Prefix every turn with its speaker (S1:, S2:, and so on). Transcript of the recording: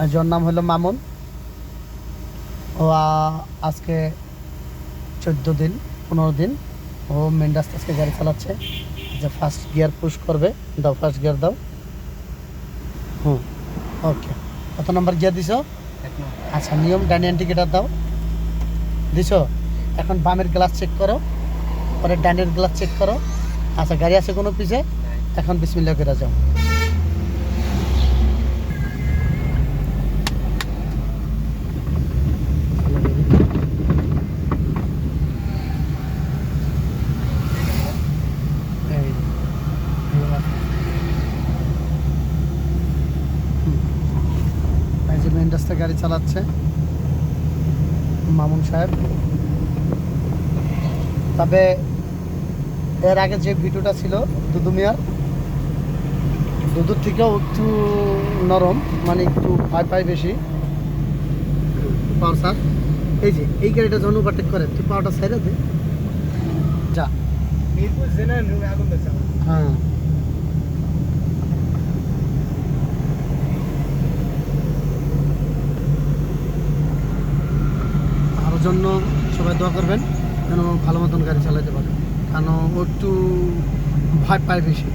S1: আর যার নাম হলো মামুন। ও আজকে চোদ্দ দিন পনেরো দিন। ও মেন রাস্তা আজকে গাড়ি চালাচ্ছে। যে ফার্স্ট গিয়ার পুশ করবে দাও ফার্স্ট গিয়ার দাও। হুম। ওকে কত নাম্বার গিয়ার দিছো? আচ্ছা নিয়ম ডানি ইন্ডিকেটার দাও। দিছো? এখন বামের গ্লাস চেক করো। পরে ডানের গ্লাস চেক করো। আচ্ছা গাড়ি আছে কোনো পিছে? এখন বিসমিল্লা করে যাও এই, এবার। হুম। এই যে মেন রাস্তায় গাড়ি চালাচ্ছে মামুন সাহেব। তবে এর আগে যে ভিডিওটা ছিল দুদু মিয়ার দুদুর থেকেও একটু নরম মানে একটু পাই পাই বেশি। পাওয়ার স্যার এই যে এই গাড়িটা যখন ওভারটেক করে তুই পাওয়ারটা সাইডে দে। যা। হ্যাঁ। জন্য সবাই দোয়া করবেন যেন ভালো মতন গাড়ি চালাতে পারে। কেন ও একটু ভয় পায় বেশি।